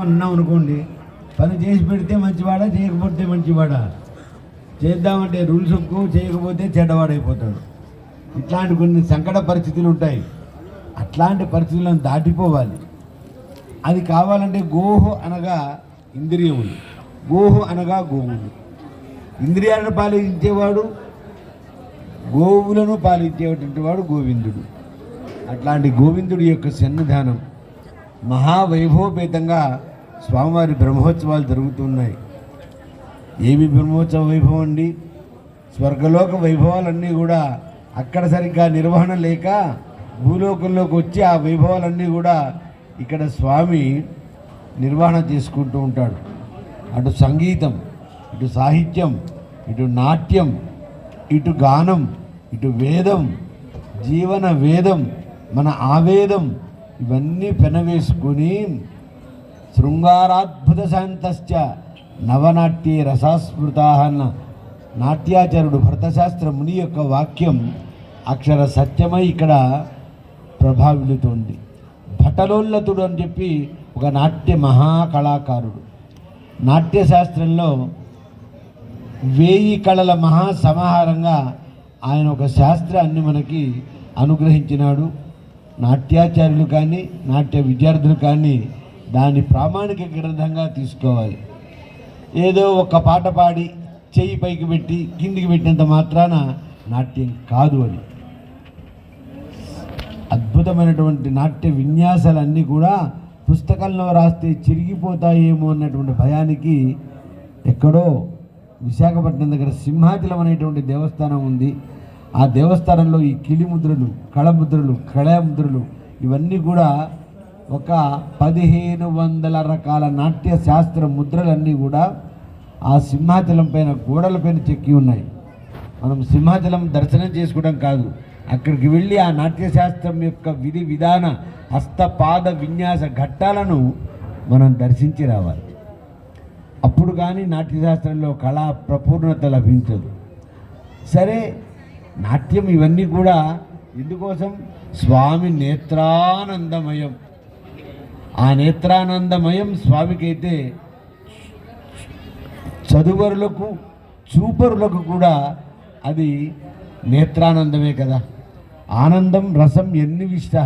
అన్నాం అనుకోండి పని చేసి పెడితే మంచివాడా చేయకపోతే మంచివాడా? చేద్దామంటే రూల్స్ ఒప్పుకో చేయకపోతే చెడ్డవాడైపోతాడు. ఇట్లాంటి కొన్ని సంకట పరిస్థితులు ఉంటాయి. అట్లాంటి పరిస్థితులను దాటిపోవాలి. అది కావాలంటే గోహు అనగా ఇంద్రియములు గోహు అనగా గోవులు ఇంద్రియాలను పాలించేవాడు గోవులను పాలించేటువంటి వాడు గోవిందుడు. అట్లాంటి గోవిందుడి యొక్క సన్నిధానం మహావైభవపేతంగా స్వామివారి బ్రహ్మోత్సవాలు జరుగుతున్నాయి. ఏమి బ్రహ్మోత్సవ వైభవం అండి? స్వర్గలోక వైభవాలన్నీ కూడా అక్కడ సరిగ్గా నిర్వహణ లేక భూలోకంలోకి వచ్చి ఆ వైభవాలన్నీ కూడా ఇక్కడ స్వామి నిర్వహణ చేసుకుంటూ ఉంటాడు. అటు సంగీతం ఇటు సాహిత్యం ఇటు నాట్యం ఇటు గానం ఇటు వేదం జీవన వేదం మన ఆవేదం ఇవన్నీ పెనవేసుకుని శృంగారాద్భుత శాంతశ్చ నవనాట్యే రసాస్మృతా అన్న నాట్యాచార్యుడు భరతశాస్త్ర ముని యొక్క వాక్యం అక్షర సత్యమై ఇక్కడ ప్రభావితోంది భటలోల్లతుడు అని చెప్పి ఒక నాట్య మహాకళాకారుడు. నాట్యశాస్త్రంలో వేయి కళల మహా సమాహారంగా ఆయన ఒక శాస్త్రాన్ని మనకి అనుగ్రహించినాడు. నాట్యాచార్యులు కానీ నాట్య విద్యార్థులు కానీ దాన్ని ప్రామాణిక గ్రంథంగా తీసుకోవాలి. ఏదో ఒక పాట పాడి చెయ్యి పైకి పెట్టి కిందికి పెట్టినంత మాత్రాన నాట్యం కాదు అని. అద్భుతమైనటువంటి నాట్య విన్యాసాలన్నీ కూడా పుస్తకంలో రాస్తే చిరిగిపోతాయేమో అన్నటువంటి భయానికి ఎక్కడో విశాఖపట్నం దగ్గర సింహాచలం అనేటువంటి దేవస్థానం ఉంది. ఆ దేవస్థానంలో ఈ కిలిముద్రలు కళముద్రలు కళాముద్రలు ఇవన్నీ కూడా ఒక పదిహేను వందల రకాల నాట్య శాస్త్ర ముద్రలన్నీ కూడా ఆ సింహాచలం పైన గోడలపైన చెక్కి ఉన్నాయి. మనం సింహాచలం దర్శనం చేసుకోవడం కాదు అక్కడికి వెళ్ళి ఆ నాట్యశాస్త్రం యొక్క విధి విధాన హస్తపాద విన్యాస ఘట్టాలను మనం దర్శించి రావాలి. అప్పుడు కానీ నాట్యశాస్త్రంలో కళా ప్రపూర్ణత లభించదు. సరే నాట్యం ఇవన్నీ కూడా ఎందుకోసం? స్వామి నేత్రానందమయం. ఆ నేత్రానందమయం స్వామికైతే చదువరులకు చూపరులకు కూడా అది నేత్రానందమే కదా. ఆనందం రసం ఎన్ని విష్ట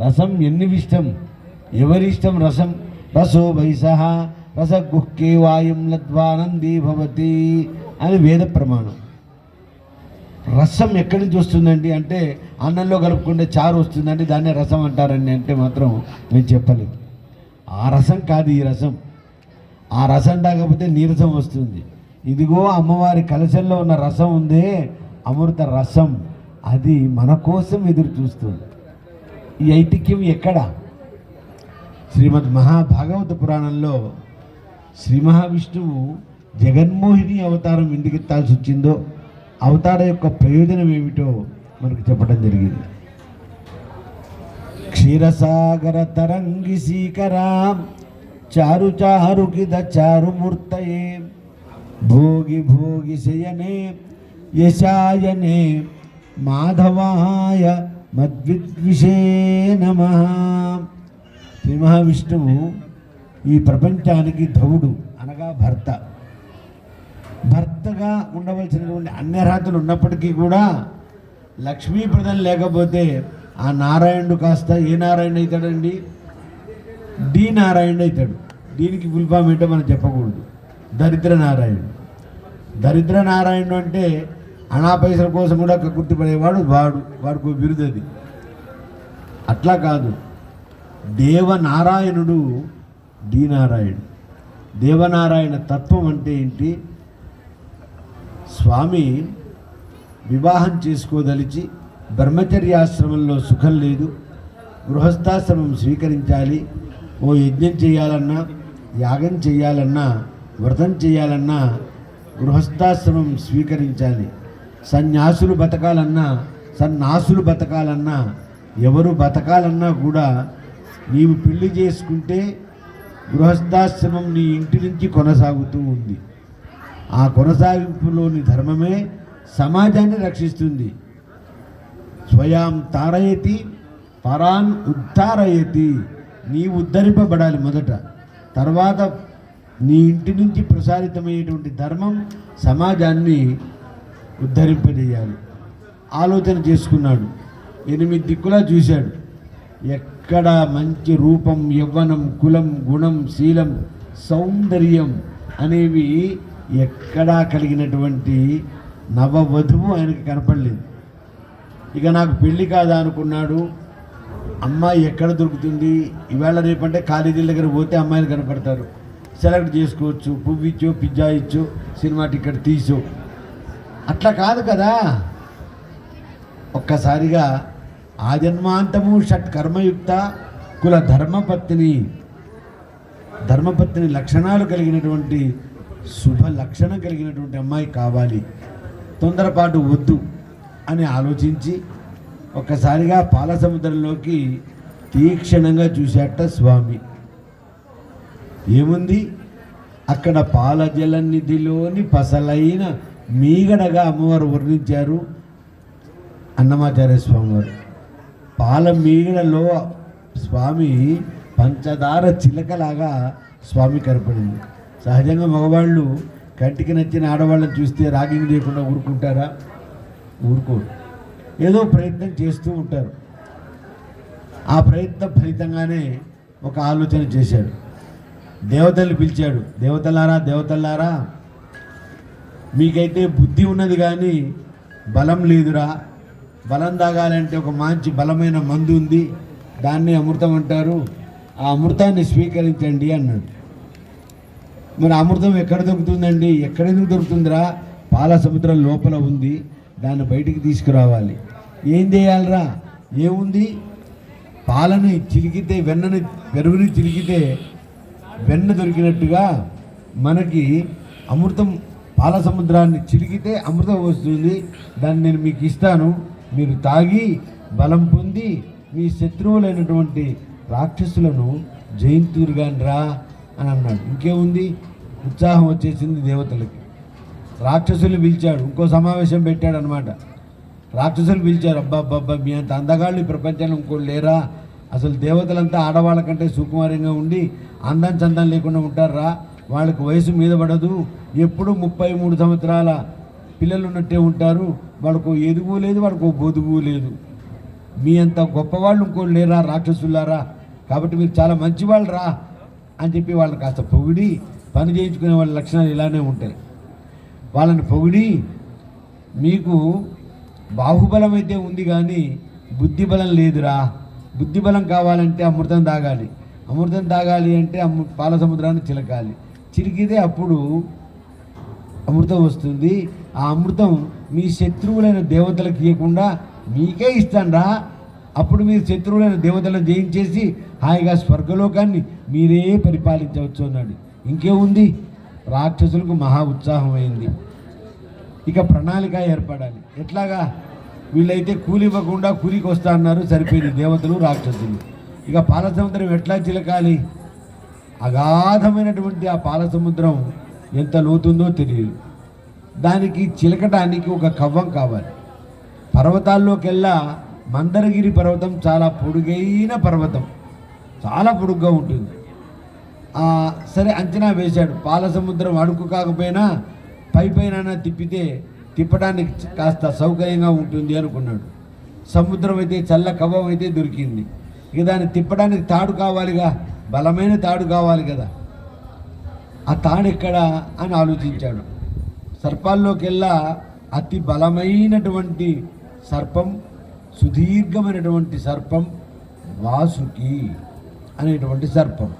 రసం ఎన్ని విష్టం ఎవరిష్టం రసం? రసో వైస? రస గుహ్కే వాయుం లద్వానందీ భవతి అని వేద ప్రమాణం. రసం ఎక్కడి నుంచి వస్తుందండి అంటే అన్నంలో కలుపుకుంటే చారు వస్తుందండి దాన్నే రసం అంటారండి అంటే మాత్రం మేము చెప్పలేదు. ఆ రసం కాదు ఈ రసం. ఆ రసం తాగకపోతే నీరసం వస్తుంది. ఇదిగో అమ్మవారి కలశంలో ఉన్న రసం ఉందే అమృత రసం. అది మన కోసం ఎదురు చూస్తుంది. ఈ ఐతిక్యం ఎక్కడ? శ్రీమద్ మహాభాగవత పురాణంలో శ్రీ మహావిష్ణువు జగన్మోహిని అవతారం ఎందుకు ఎత్తాల్సి వచ్చిందో అవతార యొక్క ప్రయోజనం ఏమిటో మనకు చెప్పడం జరిగింది. క్షీరసాగర తరంగి సీకరాం చారు చారు కిద చారు మూర్తయే భోగి భోగి శయనే యశాయనే మాధవాయ మద్విద్విషే నమ. శ్రీ మహావిష్ణువు ఈ ప్రపంచానికి ధవుడు అనగా భర్త. భర్తగా ఉండవలసినటువంటి అన్యర్హతలు ఉన్నప్పటికీ కూడా లక్ష్మీప్రదం లేకపోతే ఆ నారాయణుడు కాస్త ఏ నారాయణ అవుతాడండి? డి నారాయణుడు అవుతాడు. దీనికి ఫుల్ఫామ్ ఏంటో మనం చెప్పకూడదు. దరిద్ర నారాయణుడు. దరిద్ర నారాయణుడు అంటే అనా పైసల కోసం కూడా గుర్తుపడేవాడు వాడు వాడికి బిరుదది అట్లా కాదు. దేవనారాయణుడు డి నారాయణుడు. దేవనారాయణ తత్వం అంటే ఏంటి? స్వామి వివాహం చేసుకోదలిచి బ్రహ్మచర్యాశ్రమంలో సుఖం లేదు. గృహస్థాశ్రమం స్వీకరించాలి. ఓ యజ్ఞం చేయాలన్నా యాగం చేయాలన్నా వ్రతం చేయాలన్నా గృహస్థాశ్రమం స్వీకరించాలి. సన్యాసులు బతకాలన్నా సన్నాసులు బతకాలన్నా ఎవరు బతకాలన్నా కూడా నీవు పెళ్ళి చేసుకుంటే గృహస్థాశ్రమం నీ ఇంటి నుంచి కొనసాగుతూ ఉంది. ఆ కొనసాగింపులోని ధర్మమే సమాజాన్ని రక్షిస్తుంది. స్వయం తారయతి పరాన్ ఉద్ధారయతి నీ ఉద్ధరింపబడాలి మొదట. తర్వాత నీ ఇంటి నుంచి ప్రసారితమయ్యేటువంటి ధర్మం సమాజాన్ని ఉద్ధరింపజేయాలి. ఆలోచన చేసుకున్నాడు. ఎనిమిది దిక్కులా చూశాడు. ఎక్కడ మంచి రూపం యవ్వనం కులం గుణం శీలం సౌందర్యం అనేవి ఎక్కడా కలిగినటువంటి నవవధువు ఆయనకి కనపడలేదు. ఇక నాకు పెళ్ళి కాదా అనుకున్నాడు. అమ్మాయి ఎక్కడ దొరుకుతుంది? ఈవేళ రేపంటే కాలేజీల దగ్గర పోతే అమ్మాయిలు కనపడతారు. సెలెక్ట్ చేసుకోవచ్చు. పువ్వు ఇచ్చో పిజ్జా ఇచ్చో సినిమా టికెట్ తీసో. అట్లా కాదు కదా. ఒక్కసారిగా ఆజన్మాంతము షట్ కర్మయుక్త కుల ధర్మపత్ని ధర్మపత్ని లక్షణాలు కలిగినటువంటి శుభ లక్షణం కలిగినటువంటి అమ్మాయి కావాలి. తొందరపాటు వద్దు అని ఆలోచించి ఒక్కసారిగా పాల సముద్రంలోకి తీక్షణంగా చూశాట స్వామి. ఏముంది? అక్కడ పాల జలనిధిలోని పసలైన మీగడగా అమ్మవారు వర్ణించారు అన్నమాచార్య స్వామి వారు పాల మీగడలో స్వామి పంచదార చిలకలాగా స్వామి కనపడింది. సహజంగా మగవాళ్ళు కంటికి నచ్చిన ఆడవాళ్ళని చూస్తే రాగింగ్ లేకుండా ఊరుకుంటారా? ఊరుకోరు. ఏదో ప్రయత్నం చేస్తూ ఉంటారు. ఆ ప్రయత్నం ఫలితంగానే ఒక ఆలోచన చేశాడు. దేవతల్ని పిలిచాడు దేవతలారా దేవతలారా మీకైతే బుద్ధి ఉన్నది కానీ బలం లేదురా. బలం తాగాలంటే ఒక మంచి బలమైన మందు ఉంది. దాన్ని అమృతం అంటారు. ఆ అమృతాన్ని స్వీకరించండి అన్నాడు. మరి అమృతం ఎక్కడ దొరుకుతుందండి? ఎక్కడెందుకు దొరుకుతుందిరా? పాల సముద్రం లోపల ఉంది. దాన్ని బయటికి తీసుకురావాలి. ఏం చేయాలిరా? ఏముంది? పాలని చిలికితే వెన్నని పెరుగుని చిలికితే వెన్న దొరికినట్టుగా మనకి అమృతం పాల సముద్రాన్ని చిలికితే అమృతం వస్తుంది. దాన్ని నేను మీకు ఇస్తాను. మీరు తాగి బలం పొంది మీ శత్రువులైనటువంటి రాక్షసులను జయింతురుగాని రా అని అన్నాడు. ఇంకేముంది? ఉత్సాహం వచ్చేసింది దేవతలకి. రాక్షసులు పిలిచాడు. ఇంకో సమావేశం పెట్టాడు అనమాట రాక్షసులు పిలిచారు. అబ్బా అబ్బా మీ అంత అందగాళ్ళు ఈ ప్రపంచంలో ఇంకోటి లేరా? అసలు దేవతలంతా ఆడవాళ్ళ కంటే సుకుమారంగా ఉండి అందం చందం లేకుండా ఉంటారా? వాళ్ళకి వయసు మీద పడదు. ఎప్పుడు ముప్పై మూడు సంవత్సరాల పిల్లలు ఉన్నట్టే ఉంటారు. వాళ్ళకు ఎదుగు లేదు వాళ్ళకు బొదుగు లేదు. మీ అంత గొప్పవాళ్ళు ఇంకోటి లేరా? రాక్షసులారా కాబట్టి మీరు చాలా మంచివాళ్ళు రా అని చెప్పి వాళ్ళని కాస్త పొగిడి పని చేయించుకునే వాళ్ళ లక్షణాలు ఇలానే ఉంటాయి. వాళ్ళని పొగిడి మీకు బాహుబలం అయితే ఉంది కానీ బుద్ధిబలం లేదురా. బుద్ధిబలం కావాలంటే అమృతం తాగాలి. అమృతం తాగాలి అంటే అమృ పాల సముద్రాన్ని చిలకాలి. చిలికితే అప్పుడు అమృతం వస్తుంది. ఆ అమృతం మీ శత్రువులైన దేవతలకు ఇవ్వకుండా మీకే ఇస్తాను అప్పుడు మీరు శత్రువులైన దేవతలను జయించేసి హాయిగా స్వర్గలోకాన్ని మీరే పరిపాలించవచ్చు అన్నాడు. ఇంకేముంది? రాక్షసులకు మహా ఉత్సాహం అయింది. ఇక ప్రణాళిక ఏర్పడాలి. ఎట్లాగా? వీళ్ళైతే కూలి ఇవ్వకుండా కూలికి వస్తా అన్నారు. సరిపోయింది. దేవతలు రాక్షసులు. ఇక పాల సముద్రం ఎట్లా చిలకాలి? అగాధమైనటువంటి ఆ పాల సముద్రం ఎంత లోతుందో తెలియదు. దానికి చిలకటానికి ఒక కవ్వం కావాలి. పర్వతాల్లోకెల్లా మందరగిరి పర్వతం చాలా పొడుగైన పర్వతం. చాలా పొడుగ్గా ఉంటుంది. సరే అంచనా వేశాడు. పాల సముద్రం అడుగు కాకపోయినా పై పైన తిప్పితే తిప్పడానికి కాస్త సౌకర్యంగా ఉంటుంది అనుకున్నాడు. సముద్రం అయితే చల్ల కవ్వం అయితే దొరికింది. ఇక దాన్ని తిప్పడానికి తాడు కావాలిగా బలమైన తాడు కావాలి కదా. ఆ తాడు ఎక్కడ అని ఆలోచించాడు. సర్పాల్లోకెల్లా అతి బలమైనటువంటి సర్పం సుదీర్ఘమైనటువంటి సర్పం వాసుకి అనేటువంటి సర్పం.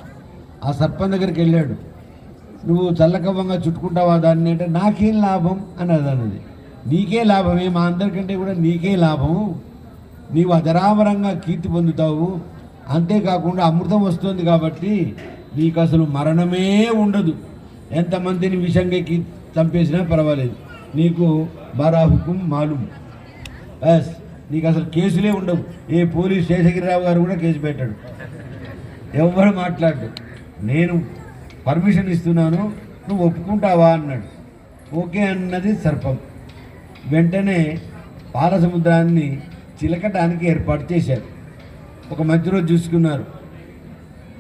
ఆ సర్పం దగ్గరికి వెళ్ళాడు. నువ్వు చల్లకవ్వంగా చుట్టుకుంటావా దాన్ని? అంటే నాకేం లాభం? అన్నది అన్నది. నీకే లాభమే మా అందరికంటే కూడా నీకే లాభం. నీవు అజరామరంగా కీర్తి పొందుతావు. అంతేకాకుండా అమృతం వస్తుంది కాబట్టి నీకు అసలు మరణమే ఉండదు. ఎంతమందిని విషంగా చంపేసినా పర్వాలేదు. నీకు బరాహుకుం హుకుం బస్. నీకు అసలు కేసులే ఉండవు. ఏ పోలీస్ శేషగిరిరావు గారు కూడా కేసు పెట్టాడు. ఎవరు మాట్లాడు నేను పర్మిషన్ ఇస్తున్నాను నువ్వు ఒప్పుకుంటావా అన్నాడు. ఓకే అన్నది సర్పం. వెంటనే పాలసముద్రాన్ని చిలకటానికి ఏర్పాటు చేశారు. ఒక మంచి రోజు చూసుకున్నారు.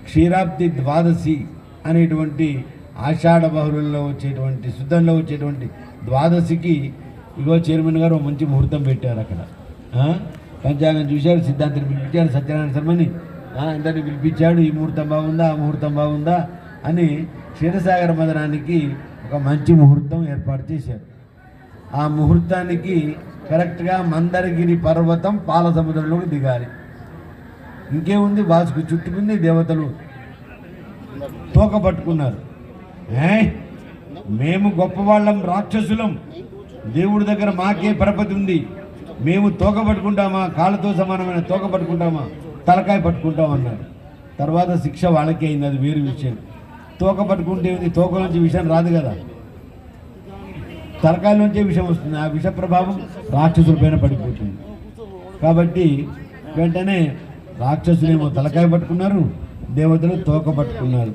క్షీరాబ్ది ద్వాదశి అనేటువంటి ఆషాఢ బహుళంలో వచ్చేటువంటి శుద్ధంలో వచ్చేటువంటి ద్వాదశికి ఇగో చైర్మన్ గారు ఒక మంచి ముహూర్తం పెట్టారు అక్కడ. పంచాంగం చూశాడు సిద్ధాంతిని పిలిపించాడు సత్యనారాయణ శర్మని. అందరిని పిలిపించాడు ఈ ముహూర్తం బాగుందా ఆ ముహూర్తం బాగుందా అని క్షీరసాగర మదనానికి ఒక మంచి ముహూర్తం ఏర్పాటు చేశారు. ఆ ముహూర్తానికి కరెక్ట్గా మందరగిరి పర్వతం పాల సముద్రంలోకి దిగాలి. ఇంకేముంది? వాసుకు చుట్టుకుంది దేవతలు తోక పట్టుకున్నారు. మేము గొప్పవాళ్ళం రాక్షసులం. దేవుడి దగ్గర మాకే పరపతి ఉంది. మేము తోక పట్టుకుంటామా? కాళ్ళతో సమానమైన తోక పట్టుకుంటామా? తలకాయ పట్టుకుంటాం అన్నారు. తర్వాత శిక్ష వాళ్ళకే అయింది అది వేరు విషయం. తోక పట్టుకుంటే తోక నుంచి విషయం రాదు కదా. తలకాయ నుంచే విషయం వస్తుంది. ఆ విష ప్రభావం రాక్షసుల పైన పడిపోతుంది. కాబట్టి వెంటనే రాక్షసులేమో తలకాయ పట్టుకున్నారు దేవతలు తోక పట్టుకున్నారు.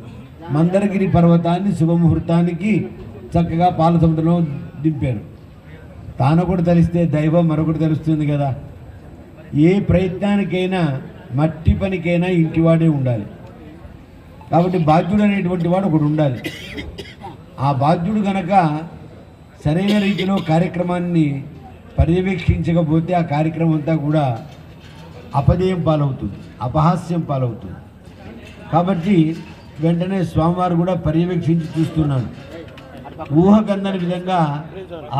మందరగిరి పర్వతాన్ని శుభముహూర్తానికి చక్కగా పాల సముద్రంలో దింపారు. తాను కూడా తెలిస్తే దైవం మరొకటి తెలుస్తుంది కదా. ఏ ప్రయత్నానికైనా మట్టి పనికైనా ఇంటివాడే ఉండాలి. కాబట్టి బాధ్యుడు అనేటువంటి వాడు ఒకడు ఉండాలి. ఆ బాధ్యుడు గనక సరైన రీతిలో కార్యక్రమాన్ని పర్యవేక్షించకపోతే ఆ కార్యక్రమం అంతా కూడా అపజయం పాలవుతుంది అపహాస్యం పాలవుతుంది. కాబట్టి వెంటనే స్వామివారు కూడా పర్యవేక్షించి చూస్తున్నాను ఊహకందని విధంగా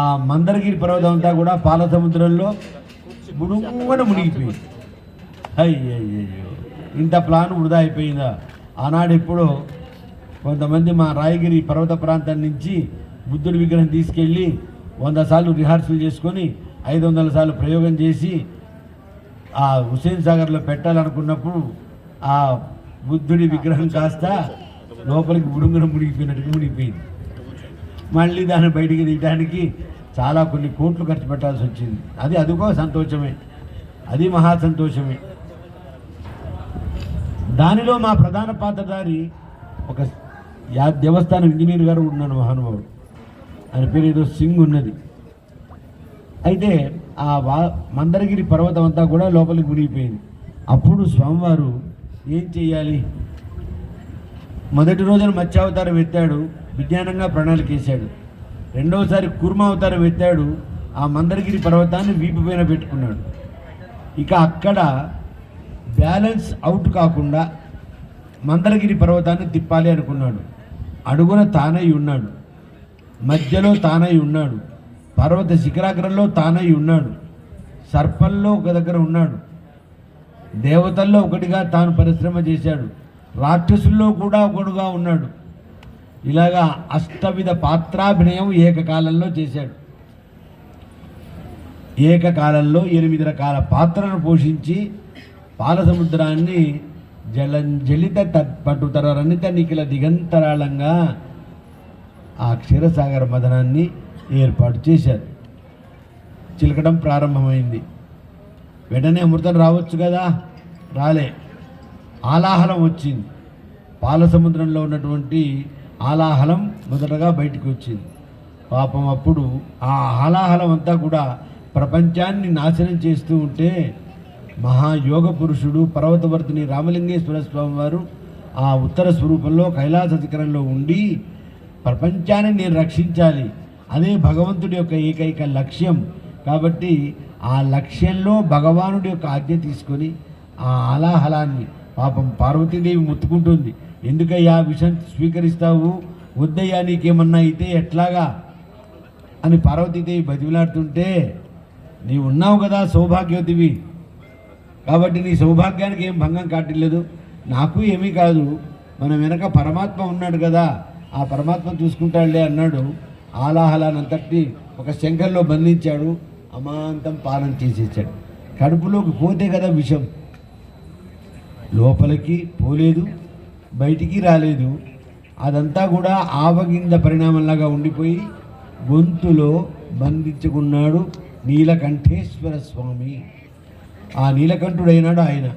ఆ మందరగిరి పర్వతం అంతా కూడా పాల సముద్రంలో బుడుంగన మునిగిపోయింది. అయ్యయ్యో ఇంత ప్లాన్ వృధా అయిపోయిందా? ఆనాడు ఎప్పుడో కొంతమంది మా రాయగిరి పర్వత ప్రాంతం నుంచి బుద్ధుడి విగ్రహం తీసుకెళ్ళి వంద సార్లు రిహార్సల్ చేసుకొని ఐదు వందల సార్లు ప్రయోగం చేసి ఆ హుసేన్ సాగర్లో పెట్టాలనుకున్నప్పుడు ఆ బుద్ధుడి విగ్రహం కాస్త లోపలికి బుడుంగున మునిగిపోయినట్టుగా మునిగిపోయింది. మళ్ళీ దాన్ని బయటికి తీయడానికి చాలా కొన్ని కోట్లు ఖర్చు పెట్టాల్సి వచ్చింది. అది అదికో సంతోషమే. అది మహా సంతోషమే. దానిలో మా ప్రధాన పాత్రధారి ఒక యా దేవస్థానం ఇంజనీర్ గారు ఉన్నాడు మహానుభావుడు. ఆయన పేరు ఏదో సింగ్ ఉన్నది. అయితే ఆ వా మందరగిరి పర్వతం అంతా కూడా లోపలికి మునిగిపోయింది. అప్పుడు స్వామివారు ఏం చేయాలి మొదటి రోజున మత్స్యావతారం ఎత్తాడు. విజ్ఞానంగా ప్రణాళిక వేశాడు రెండవసారి కూర్మ అవతారం ఎత్తాడు. ఆ మందరగిరి పర్వతాన్ని వీపు పైన పెట్టుకున్నాడు. ఇక అక్కడ బ్యాలెన్స్ అవుట్ కాకుండా మందరగిరి పర్వతాన్ని తిప్పాలి అనుకున్నాడు. అడుగున తానై ఉన్నాడు. మధ్యలో తానై ఉన్నాడు. పర్వత శిఖరాగ్రంలో తానై ఉన్నాడు. సర్పంలో ఒక దగ్గర ఉన్నాడు. దేవతల్లో ఒకటిగా తాను పరిశ్రమ చేశాడు. రాక్షసుల్లో కూడా ఒకడుగా ఉన్నాడు. ఇలాగా అష్టవిధ పాత్రాభినయం ఏకకాలంలో చేశాడు. ఏకకాలంలో ఎనిమిది రకాల పాత్రను పోషించి పాలసముద్రాన్ని జల జలిత పట్టుతర రణిత నిఖిల దిగంతరాళంగా ఆ క్షీరసాగర మదనాన్ని ఏర్పాటు చేశారు. చిలకడం ప్రారంభమైంది. వెంటనే అమృతం రావచ్చు కదా? రాలే. ఆలాహలం వచ్చింది. పాలసముద్రంలో ఉన్నటువంటి ఆలాహలం మొదటగా బయటికి వచ్చింది. పాపం అప్పుడు ఆ ఆలాహలం అంతా కూడా ప్రపంచాన్ని నాశనం చేస్తూ ఉంటే మహాయోగ పురుషుడు పర్వతవర్తిని రామలింగేశ్వర స్వామి వారు ఆ ఉత్తర స్వరూపంలో కైలాస శిఖరంలో ఉండి ప్రపంచాన్ని నేను రక్షించాలి. అదే భగవంతుడి యొక్క ఏకైక లక్ష్యం. కాబట్టి ఆ లక్ష్యంలో భగవానుడి యొక్క ఆజ్ఞ తీసుకొని ఆ అలాహలాన్ని పాపం పార్వతీదేవి ముత్తుకుంటుంది ఎందుకయ్యా విషం స్వీకరిస్తావు? వద్దయ్యా నీకేమన్నా అయితే ఎట్లాగా? అని పార్వతీదేవి బతిమిలాడుతుంటే నీవు ఉన్నావు కదా సౌభాగ్యవతివి కాబట్టి నీ సౌభాగ్యానికి ఏం భంగం కాటలేదు నాకు ఏమీ కాదు. మన వెనక పరమాత్మ ఉన్నాడు కదా. ఆ పరమాత్మ చూసుకుంటాడులే అన్నాడు. ఆలాహలానంతటి ఒక శంఖంలో బంధించాడు. అమాంతం పాలన చేసేసాడు. కడుపులోకి పోతే కదా విషం. లోపలికి పోలేదు. బయటికి రాలేదు. అదంతా కూడా ఆవగింద పరిణామంలాగా ఉండిపోయి గొంతులో బంధించుకున్నాడు నీలకంఠేశ్వర స్వామి. ఆ నీలకంఠుడైనాడు ఆయన.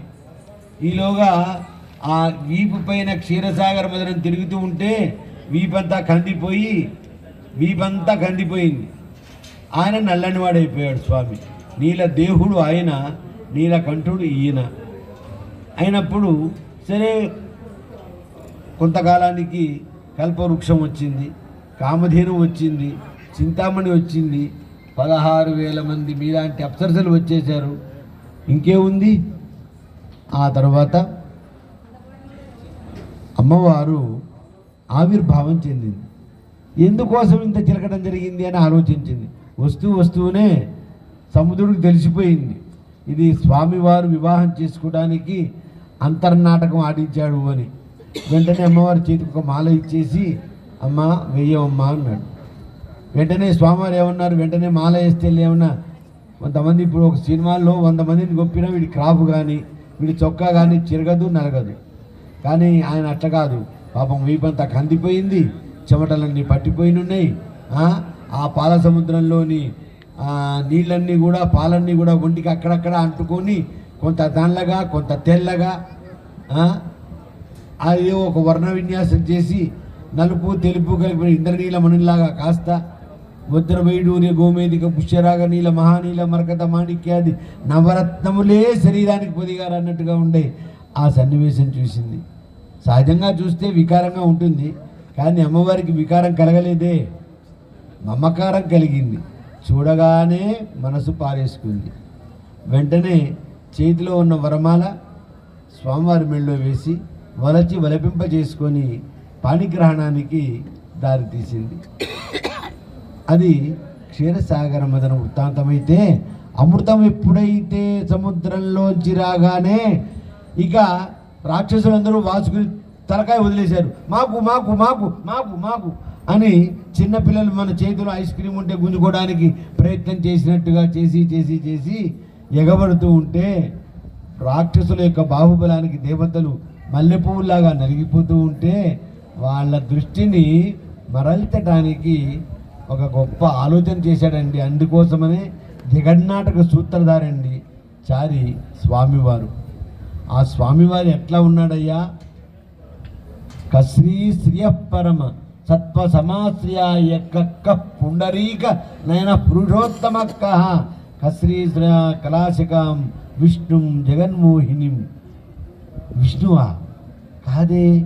ఈలోగా ఆ వీపు పైన క్షీరసాగర మదనం తిరుగుతూ ఉంటే వీపంతా కందిపోయి వీపంతా కందిపోయింది. ఆయన నల్లనివాడైపోయాడు స్వామి. నీల దేహుడు ఆయన నీలకంఠుడు ఈయన. అయినప్పుడు సరే కొంతకాలానికి కల్పవృక్షం వచ్చింది కామధేను వచ్చింది చింతామణి వచ్చింది. పదహారు వేల మంది మీలాంటి అప్సరసలు వచ్చేశారు. ఇంకేముంది ఆ తర్వాత అమ్మవారు ఆవిర్భావం చెందింది. ఎందుకోసం ఇంత చిలకడం జరిగింది అని ఆలోచించింది. వస్తూ వస్తూనే సముద్రుడికి తెలిసిపోయింది. ఇది స్వామివారు వివాహం చేసుకోవడానికి అంతర్నాటకం ఆడించాడు అని. వెంటనే అమ్మవారి చేతికి ఒక మాల ఇచ్చేసి అమ్మ వెయ్యవమ్మా అన్నాడు. వెంటనే స్వామివారు ఏమన్నారు? వెంటనే మాల వేస్తే ఏమన్నా కొంతమంది ఇప్పుడు ఒక సినిమాల్లో వంద మందిని గొప్పినా వీడి క్రాఫ్ కానీ వీడి చొక్కా కానీ చిరగదు నలగదు కానీ ఆయన అట్ట కాదు. పాపం వీపంతా కందిపోయింది చెమటలన్నీ పట్టిపోయినున్నాయి. ఆ, పాల సముద్రంలోని నీళ్ళన్నీ కూడా పాలన్నీ కూడా ఒంటికి అక్కడక్కడ అంటుకొని కొంత దానిలాగా కొంత తెల్లగా అది ఒక వర్ణ విన్యాసం చేసి నలుపు తెలుపు కలిపిన ఇంద్రనీల మణిలాగా కాస్త వజ్ర గోమేదిక పుష్యరాగ నీల మహానీల మరకత మాణిక్యాది నవరత్నములే శరీరానికి పొదిగారు అన్నట్టుగా ఉండే ఆ సన్నివేశం చూసింది. సహజంగా చూస్తే వికారంగా ఉంటుంది కానీ అమ్మవారికి వికారం కలగలేదే. మమకారం కలిగింది. చూడగానే మనసు పారేసుకుంది. వెంటనే చేతిలో ఉన్న వరమాల స్వామివారి మెళ్ళలో వేసి వలచి వలపింప చేసుకొని పాణిగ్రహణానికి దారితీసింది అది క్షీరసాగర మదన వృత్తాంతమైతే అమృతం ఎప్పుడైతే సముద్రంలోంచి రాగానే ఇక రాక్షసులందరూ వాసుకుని తలకాయ వదిలేశారు. మాకు మాకు మాకు మాకు మాకు అని చిన్నపిల్లలు మన చేతిలో ఐస్ క్రీమ్ ఉంటే గుంజుకోవడానికి ప్రయత్నం చేసినట్టుగా చేసి చేసి చేసి ఎగబడుతూ ఉంటే రాక్షసుల యొక్క బాహుబలానికి దేవతలు మల్లెపువ్వులాగా నలిగిపోతూ ఉంటే వాళ్ళ దృష్టిని మరల్చడానికి ఒక గొప్ప ఆలోచన చేశాడండి. అందుకోసమనే జగన్నాటక సూత్రధారండి చారి స్వామివారు. ఆ స్వామివారు ఎట్లా ఉన్నాడయ్యా? కశ్రీ శ్రియ పరమ సత్వ సమాశ్రియ కక్క పుండరీక నయన పురుషోత్తమ కహ కశ్రీ కళాశికాం విష్ణుం జగన్మోహినిం విష్ణువా? కాదే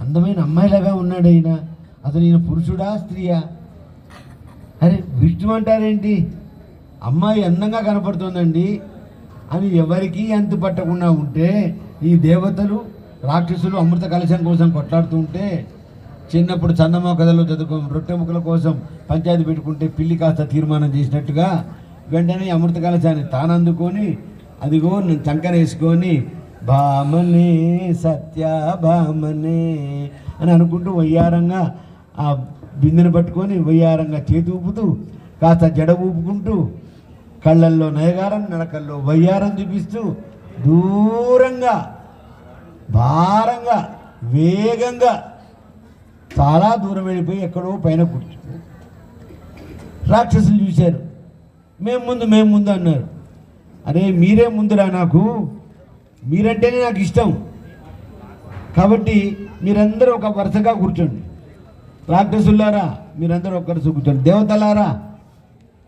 అందమైన అమ్మాయిలాగా ఉన్నాడు ఆయన అతను ఈయన పురుషుడా స్త్రీయా? అరే విష్ణు అంటారేంటి? అమ్మాయి అందంగా కనపడుతోందండి. అని ఎవరికీ అంతు పట్టకుండా ఉంటే ఈ దేవతలు రాక్షసులు అమృత కలశం కోసం కొట్లాడుతూ ఉంటే చిన్నప్పుడు చందమా కథలో చదువుకో రొట్టె ముక్కల కోసం పంచాయతీ పెట్టుకుంటే పిల్లి కాస్త తీర్మానం చేసినట్టుగా వెంటనే అమృత కలశాన్ని తాను అందుకొని అదిగో నేను వేసుకొని భామనే సత్య భామనే అని అనుకుంటూ వయ్యారంగా ఆ బిందెను పట్టుకొని వయ్యారంగా చేతి ఊపుతూ కాస్త జడ ఊపుకుంటూ కళ్ళల్లో నయగారం నడకల్లో వయ్యారం చూపిస్తూ దూరంగా భారంగా వేగంగా చాలా దూరం వెళ్ళిపోయి ఎక్కడో పైన కూర్చుంది. రాక్షసులు చూశారు. మేము ముందు మేము ముందు అన్నారు. అరే మీరే ముందురా నాకు? మీరంటేనే నాకు ఇష్టం. కాబట్టి మీరందరూ ఒక వరుసగా కూర్చోండి. రాక్షసులారా మీరందరూ ఒక వరుస కూర్చోండి. దేవతలారా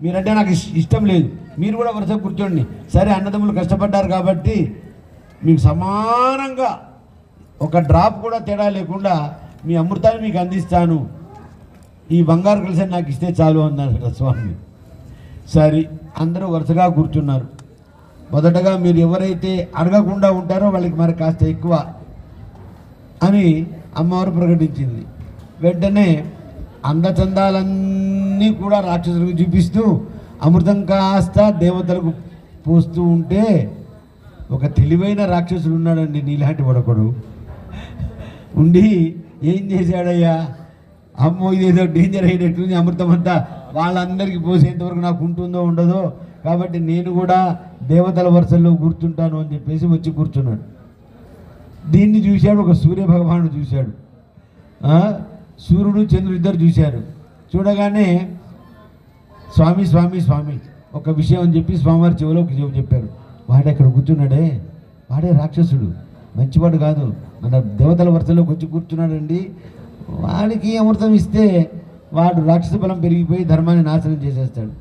మీరంటే నాకు ఇష్- ఇష్టం లేదు. మీరు కూడా వరుస కూర్చోండి. సరే అన్నదమ్ములు కష్టపడ్డారు కాబట్టి మీకు సమానంగా ఒక డ్రాప్ కూడా తేడా లేకుండా మీ అమృతాన్ని మీకు అందిస్తాను. ఈ బంగారు కలిసి నాకు ఇస్తే చాలు అన్నారు స్వామి. సరే అందరూ వరుసగా కూర్చున్నారు. మొదటగా మీరు ఎవరైతే అడగకుండా ఉంటారో వాళ్ళకి మరి కాస్త ఎక్కువ అని అమ్మవారు ప్రకటించింది. వెంటనే అందచందాలన్నీ కూడా రాక్షసులకు చూపిస్తూ అమృతం కాస్త దేవతలకు పోస్తూ ఉంటే ఒక తెలివైన రాక్షసుడు ఉన్నాడండి నీలాంటి వడకడు. ఉండి ఏం చేశాడయ్యా? అమ్మో ఇదేదో డేంజర్ అయినట్టుంది అమృతం అంతా. వాళ్ళందరికీ పోసేంతవరకు నాకు ఉంటుందో ఉండదో. కాబట్టి నేను కూడా దేవతల వరుసల్లో కూర్చుంటాను అని చెప్పేసి వచ్చి కూర్చున్నాడు. దీన్ని చూశాడు ఒక సూర్య భగవానుడు చూశాడు. సూర్యుడు చంద్రుడు ఇద్దరు చూశారు. చూడగానే స్వామి స్వామి స్వామి ఒక విషయం అని చెప్పి స్వామివారి చెవిలో ఒక చెవి చెప్పారు. వాడు అక్కడ కూర్చున్నాడే. వాడే రాక్షసుడు. మంచివాడు కాదు. మన దేవతల వరుసలోకి వచ్చి కూర్చున్నాడండి. వాడికి అమృతం ఇస్తే వాడు రాక్షస బలం పెరిగిపోయి ధర్మాన్ని నాశనం చేసేస్తాడు.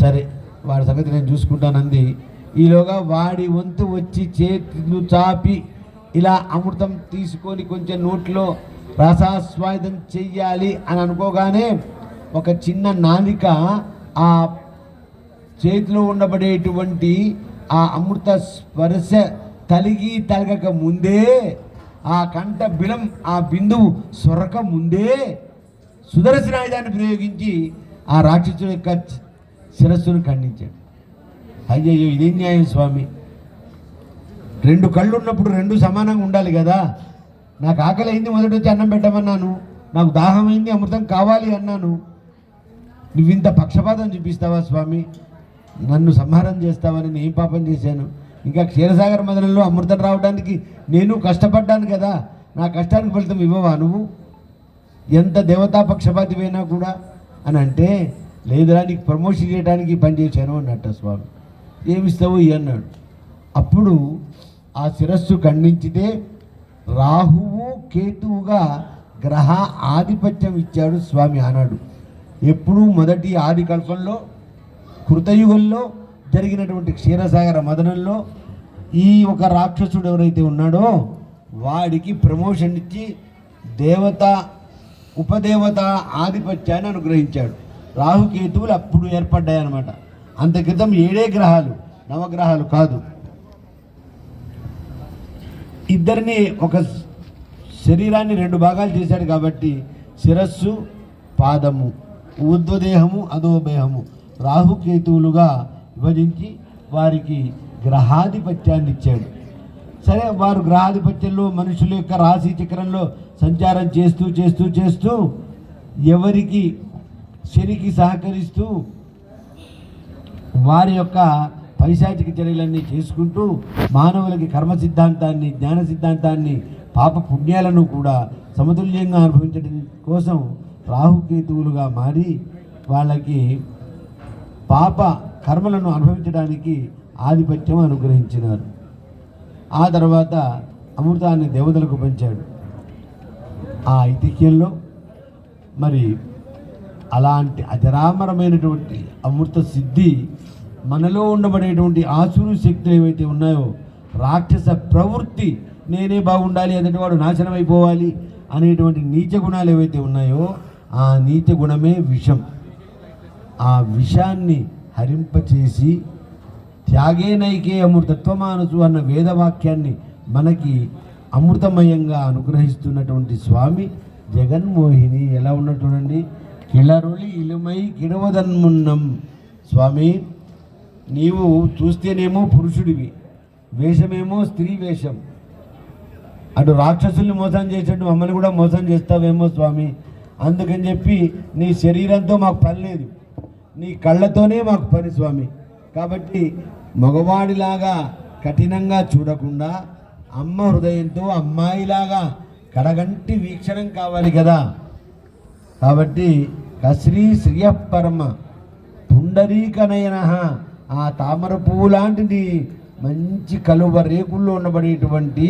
సరే వాడి సంగతి నేను చూసుకుంటానంది ఈలోగా వాడి వంతు వచ్చి చేతులు చాపి ఇలా అమృతం తీసుకొని కొంచెం నోట్లో రసాస్వాదం చెయ్యాలి అని అనుకోగానే ఒక చిన్న నాలిక ఆ చేతిలో ఉండబడేటువంటి ఆ అమృత స్పర్శ తలిగి తలగక ముందే ఆ కంఠ బిలం ఆ బిందువు సొరక ముందే సుదర్శన ఆయుధాన్ని ప్రయోగించి ఆ రాక్షసుడి యొక్క శిరస్సును ఖండించాడు. అయ్యయ్యో ఇదేం న్యాయం స్వామి? రెండు కళ్ళు ఉన్నప్పుడు రెండు సమానంగా ఉండాలి కదా? నాకు ఆకలి అయింది మొదటి వచ్చి అన్నం పెట్టమన్నాను. నాకు దాహం అయింది అమృతం కావాలి అన్నాను. నువ్వు ఇంత పక్షపాతం చూపిస్తావా స్వామి? నన్ను సంహారం చేస్తావని నేను ఏం పాపం చేశాను? ఇంకా క్షీరసాగర్ మందిరంలో అమృతం రావడానికి నేను కష్టపడ్డాను కదా నా కష్టానికి ఫలితం ఇవ్వవా నువ్వు? ఎంత దేవతా పక్షపాతివైనా కూడా అని అంటే లేదురా నీకు ప్రమోషన్ చేయడానికి పనిచేశాను అన్నట్ట స్వామి. ఏమిస్తావు? ఇవి అన్నాడు. అప్పుడు ఆ శిరస్సు ఖండించితే రాహువు కేతువుగా గ్రహ ఆధిపత్యం ఇచ్చాడు స్వామి ఆనాడు. ఎప్పుడూ మొదటి ఆది కల్పంలో కృతయుగంలో జరిగినటువంటి క్షీరసాగర మదనంలో ఈ ఒక రాక్షసుడు ఎవరైతే ఉన్నాడో వాడికి ప్రమోషన్ ఇచ్చి దేవత ఉపదేవత ఆధిపత్యాన్ని అనుగ్రహించాడు. రాహుకేతువులు అప్పుడు ఏర్పడ్డాయన్నమాట. అంత క్రితం ఏడే గ్రహాలు నవగ్రహాలు కాదు. ఇద్దరిని ఒక శరీరాన్ని రెండు భాగాలు చేశాడు కాబట్టి శిరస్సు పాదము ఉద్వదేహము అధోదేహము రాహుకేతువులుగా విభజించి వారికి గ్రహాధిపత్యాన్ని ఇచ్చాడు. సరే వారు గ్రహాధిపత్యంలో మనుషుల యొక్క రాశి చక్రంలో సంచారం చేస్తూ చేస్తూ చేస్తూ ఎవరికి శనికి సహకరిస్తూ వారి యొక్క పైశాచిక చర్యలన్నీ చేసుకుంటూ మానవులకి కర్మ సిద్ధాంతాన్ని జ్ఞాన సిద్ధాంతాన్ని పాప పుణ్యాలను కూడా సమతుల్యంగా అనుభవించడం కోసం రాహుకేతువులుగా మారి వాళ్ళకి పాప కర్మలను అనుభవించడానికి ఆధిపత్యం అనుగ్రహించినారు. ఆ తర్వాత అమృతాన్ని దేవతలకు పంచాడు. ఆ ఐతిహ్యంలో మరి అలాంటి అజరామరమైనటువంటి అమృత సిద్ధి మనలో ఉండబడేటువంటి ఆసురు శక్తులు ఏవైతే ఉన్నాయో రాక్షస ప్రవృత్తి నేనే బాగుండాలి అన్నటి వాడు నాశనం అయిపోవాలి అనేటువంటి నీచ గుణాలు ఏవైతే ఉన్నాయో ఆ నీచ గుణమే విషం. ఆ విషాన్ని హరింపచేసి త్యాగే నైకే అమృతత్వమానసు అన్న వేదవాక్యాన్ని మనకి అమృతమయంగా అనుగ్రహిస్తున్నటువంటి స్వామి జగన్మోహిని. ఎలా ఉన్నట్టు చూడండి. కిళరులి ఇలుమై కిడవదన్మున్నం స్వామి నీవు చూస్తేనేమో పురుషుడివి వేషమేమో స్త్రీ వేషం. అటు రాక్షసుల్ని మోసం చేసేట్టు మమ్మల్ని కూడా మోసం చేస్తావేమో స్వామి. అందుకని చెప్పి నీ శరీరంతో మాకు పని లేదు. నీ కళ్ళతోనే మాకు పని స్వామి. కాబట్టి మగవాడిలాగా కఠినంగా చూడకుండా అమ్మ హృదయంతో అమ్మాయిలాగా కడగంటి వీక్షణం కావాలి కదా. కాబట్టి కశ్రీ శ్రియ పరమ పుండరీకనయన ఆ తామర పువ్వు లాంటిది మంచి కలువ రేకుల్లో ఉండబడేటువంటి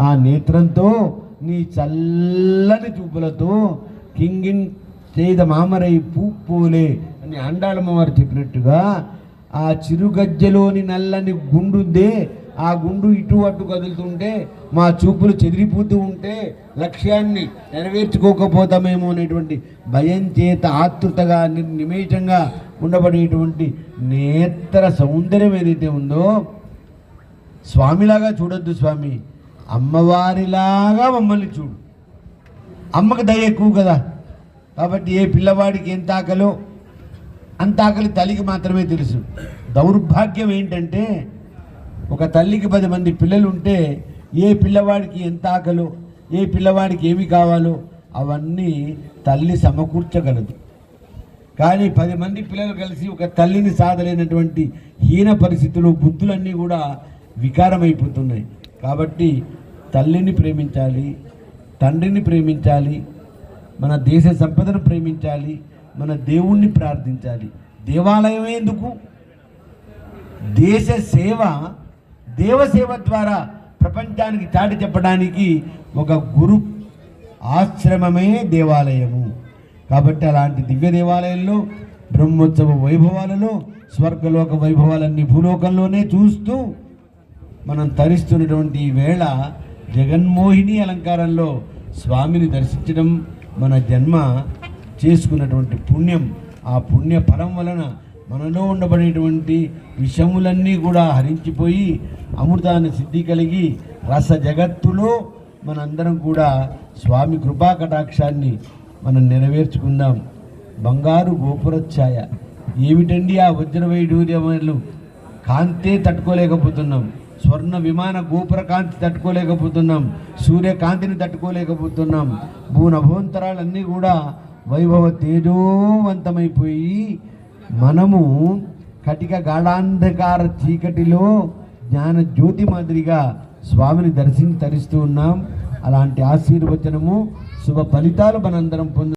ఆ నేత్రంతో నీ చల్లని చూపులతో కింగిన్ చేద మామరై పూలే అని అండాలమ్మవారు చెప్పినట్టుగా ఆ చిరుగజ్జలోని నల్లని గుండుందే ఆ గుండు ఇటు అటు కదులుతుంటే మా చూపులు చెదిరిపోతూ ఉంటే లక్ష్యాన్ని నెరవేర్చుకోకపోతామేమో అనేటువంటి భయం చేత ఆతృతగా నిమేషంగా ఉండబడేటువంటి నేత్ర సౌందర్యం ఏదైతే ఉందో స్వామిలాగా చూడొద్దు స్వామి. అమ్మవారిలాగా మమ్మల్ని చూడు. అమ్మకు దయ ఎక్కువ కదా. కాబట్టి ఏ పిల్లవాడికి ఎంత ఆకలో అంత ఆకలి తల్లికి మాత్రమే తెలుసు. దౌర్భాగ్యం ఏంటంటే ఒక తల్లికి పది మంది పిల్లలు ఉంటే ఏ పిల్లవాడికి ఎంత ఆకలో ఏ పిల్లవాడికి ఏమి కావాలో అవన్నీ తల్లి సమకూర్చగలదు. కానీ పది మంది పిల్లలు కలిసి ఒక తల్లిని సాధలేనటువంటి హీన పరిస్థితులు బుద్ధులన్నీ కూడా వికారమైపోతున్నాయి. కాబట్టి తల్లిని ప్రేమించాలి తండ్రిని ప్రేమించాలి మన దేశ సంపదను ప్రేమించాలి మన దేవుణ్ణి ప్రార్థించాలి. దేవాలయం ఎందుకు? దేశ సేవ దేవసేవ ద్వారా ప్రపంచానికి చాటి చెప్పడానికి ఒక గురు ఆశ్రమమే దేవాలయము. కాబట్టి అలాంటి దివ్య దేవాలయంలో బ్రహ్మోత్సవ వైభవాలలో స్వర్గలోక వైభవాలన్నీ భూలోకంలోనే చూస్తూ మనం తరిస్తున్నటువంటి ఈ వేళ జగన్మోహిని అలంకారంలో స్వామిని దర్శించడం మన జన్మ. చేసుకున్నటువంటి పుణ్యం ఆ పుణ్య ఫలం వలన మనలో ఉండబడేటువంటి విషములన్నీ కూడా హరించిపోయి అమృతాన్ని సిద్ధి కలిగి రస జగత్తులో మనందరం కూడా స్వామి కృపా కటాక్షాన్ని మనం నెరవేర్చుకుందాం. బంగారు గోపురఛాయ ఏమిటండి ఆ వజ్ర వైఢూర్యములు? కాంతే తట్టుకోలేకపోతున్నాం. స్వర్ణ విమాన గోపుర కాంతి తట్టుకోలేకపోతున్నాం. సూర్యకాంతిని తట్టుకోలేకపోతున్నాం. భూ నభోంతరాలన్నీ కూడా వైభవ తేజోవంతమైపోయి మనము కటిక గాఢాంధకార చీకటిలో జ్ఞాన జ్యోతి మాదిరిగా స్వామిని దర్శించి తరిస్తూ ఉన్నాం. అలాంటి ఆశీర్వచనము శుభ ఫలితాలు మనందరం పొందు